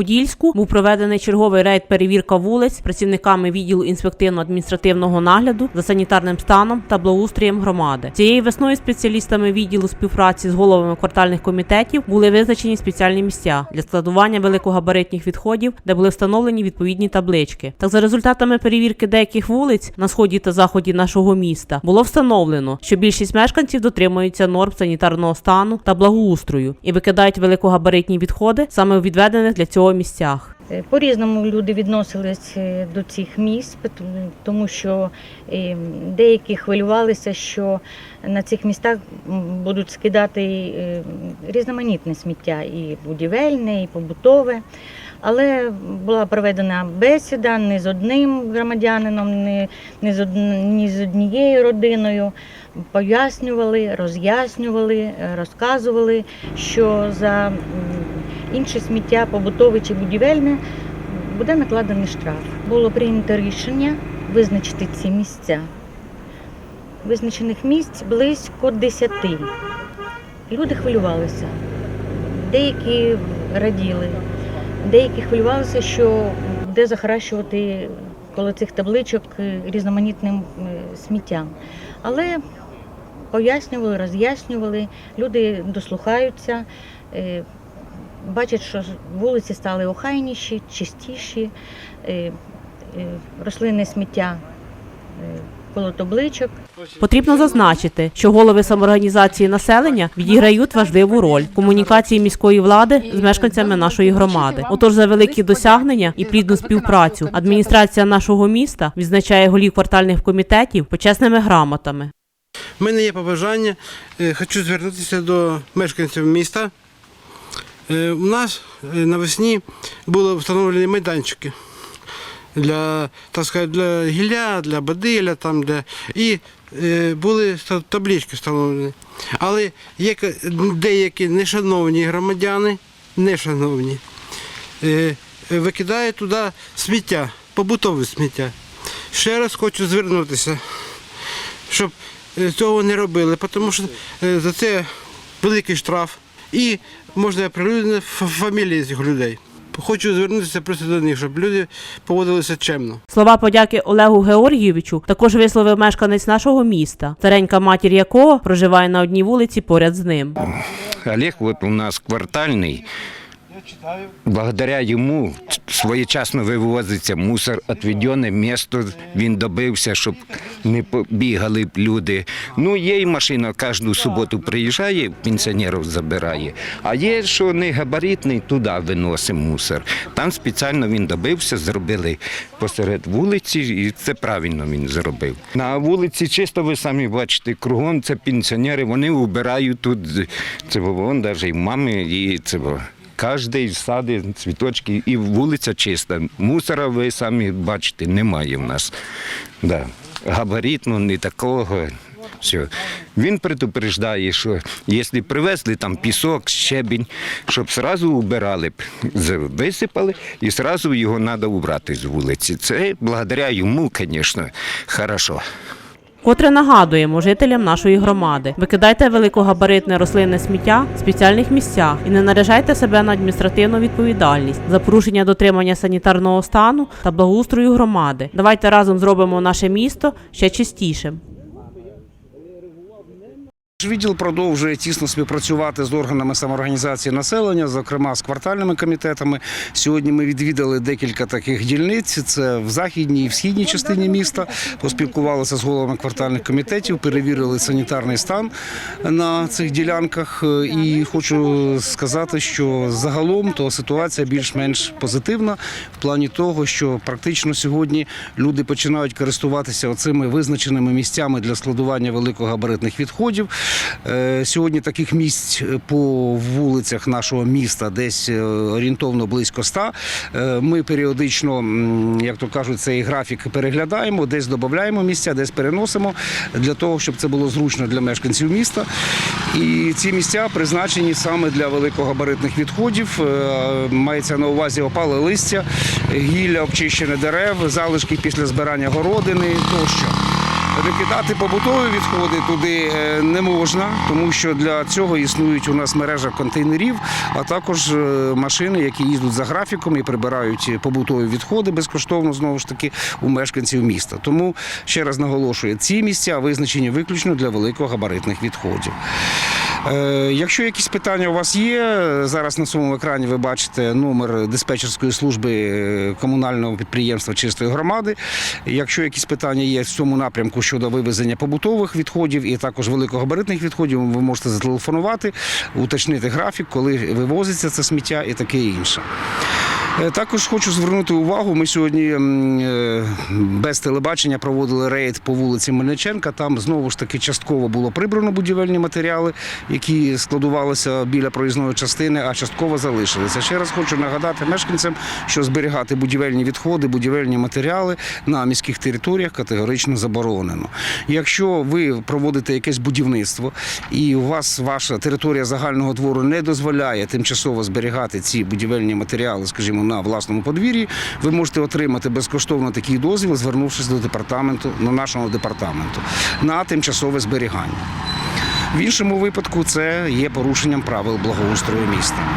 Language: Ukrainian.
Кам'янець-Подільську був проведений черговий рейд перевірка вулиць працівниками відділу інспективно-адміністративного нагляду за санітарним станом та благоустроєм громади. Цією весною спеціалістами відділу співпраці з головами квартальних комітетів були визначені спеціальні місця для складування великогабаритних відходів, де були встановлені відповідні таблички. Так за результатами перевірки деяких вулиць на сході та заході нашого міста було встановлено, що більшість мешканців дотримуються норм санітарного стану та благоустрою і викидають великогабаритні відходи саме у відведених для цього місцях. Е, По-різному люди відносились до цих місць, тому що е, деякі хвилювалися, що на цих містах будуть скидати е, різноманітне сміття, і будівельне, і побутове. Але була проведена бесіда не з одним громадянином, не, з, ні з однією родиною. Пояснювали, роз'яснювали, розказували, що за інше сміття, побутове чи будівельне, буде накладений штраф. Було прийнято рішення визначити ці місця. Визначених місць близько 10. Люди хвилювалися. Деякі раділи, деякі хвилювалися, що буде захаращувати коло цих табличок різноманітним е, сміттям. Але пояснювали, роз'яснювали, люди дослухаються, е, бачать, що вулиці стали охайніші, чистіші, е, е, рослинне сміття е, коло табличок. Потрібно зазначити, що голови самоорганізації населення відіграють важливу роль в комунікації міської влади з мешканцями нашої громади. Отож, за великі досягнення і плідну співпрацю адміністрація нашого міста відзначає голів квартальних комітетів почесними грамотами. У мене є побажання. Е, Хочу звернутися до мешканців міста. Е, У нас е, навесні були встановлені майданчики для, так сказати, для гілля, для бадиля, там, де, і е, були таблички встановлені. Але є деякі нешановні громадяни, нешановні, викидають туди сміття, побутове сміття. Ще раз хочу звернутися щоб цього не робили, тому що за це великий штраф і можна оприлюднити ф- фамілії цих людей. Хочу звернутися просто до них, щоб люди поводилися чемно. Слова подяки Олегу Георгійовичу також висловив мешканець нашого міста, старенька матір якого проживає на одній вулиці поряд з ним. Олег вот у нас квартальний. Благодаря йому своєчасно вивозиться мусор, відведене місто він добився, щоб не побігали б люди. Ну, є і машина кожну суботу приїжджає, пенсіонерів забирає. А є, що не габаритний, туди виносимо мусор. Там спеціально він добився, зробили посеред вулиці, і це правильно він зробив. На вулиці чисто ви самі бачите, кругом це пенсіонери, вони вбирають тут. Це вон навіть і мами, і це. во. Кожний сади, цвіточки, і вулиця чиста. Мусора, ви самі бачите, немає в нас. Да. Габаритну, не такого. Все. Він предупреждає, що якщо привезли там пісок, щебінь, щоб одразу убирали висипали і одразу його треба убрати з вулиці. Це благодаря йому, звісно, хорошо. Котре нагадуємо жителям нашої громади: викидайте великогабаритне рослинне сміття в спеціальних місцях і не наражайте себе на адміністративну відповідальність за порушення дотримання санітарного стану та благоустрою громади. Давайте разом зробимо наше місто ще чистішим. Відділ продовжує тісно співпрацювати з органами самоорганізації населення, зокрема з квартальними комітетами. Сьогодні ми відвідали декілька таких дільниць. Це в західній і в східній частині міста. Поспілкувалися з головами квартальних комітетів, перевірили санітарний стан на цих ділянках. І хочу сказати, що загалом то ситуація більш-менш позитивна в плані того, що практично сьогодні люди починають користуватися оцими визначеними місцями для складування великогабаритних відходів. Е, Сьогодні таких місць е, по вулицях нашого міста десь е, орієнтовно близько ста. Ми періодично, як то кажуть, цей графік переглядаємо, десь додаємо місця, десь переносимо для того, щоб це було зручно для мешканців міста. І ці місця призначені саме для великогабаритних відходів. Мається на увазі опале листя, гілля, обчищене дерев, залишки після збирання городини тощо. Викидати побутові відходи туди е, не можна, тому що для цього існують у нас мережа контейнерів, а також е, машини, які їздять за графіком і прибирають побутові відходи безкоштовно знову ж таки у мешканців міста. Тому ще раз наголошую, ці місця визначені виключно для великогабаритних відходів. Е, Якщо якісь питання у вас є, зараз на своєму екрані ви бачите номер диспетчерської служби комунального підприємства Чистої громади. Якщо якісь питання є в цьому напрямку щодо вивезення побутових відходів і також великогабаритних відходів, ви можете зателефонувати, уточнити графік, коли вивозиться це сміття і таке інше. Е, Також хочу звернути увагу. Ми сьогодні е, без телебачення проводили рейд по вулиці Мельниченка. Там знову ж таки частково було прибрано будівельні матеріали, які складувалися біля проїзної частини, а частково залишилися. Ще раз хочу нагадати мешканцям, що зберігати будівельні відходи, будівельні матеріали на міських територіях категорично заборонено. Якщо ви проводите якесь будівництво і у вас ваша територія загального двору не дозволяє тимчасово зберігати ці будівельні матеріали, скажімо, на власному подвір'ї, ви можете отримати безкоштовно такий дозвіл, звернувшись до департаменту, до нашого департаменту на тимчасове зберігання. В іншому випадку це є порушенням правил благоустрою міста.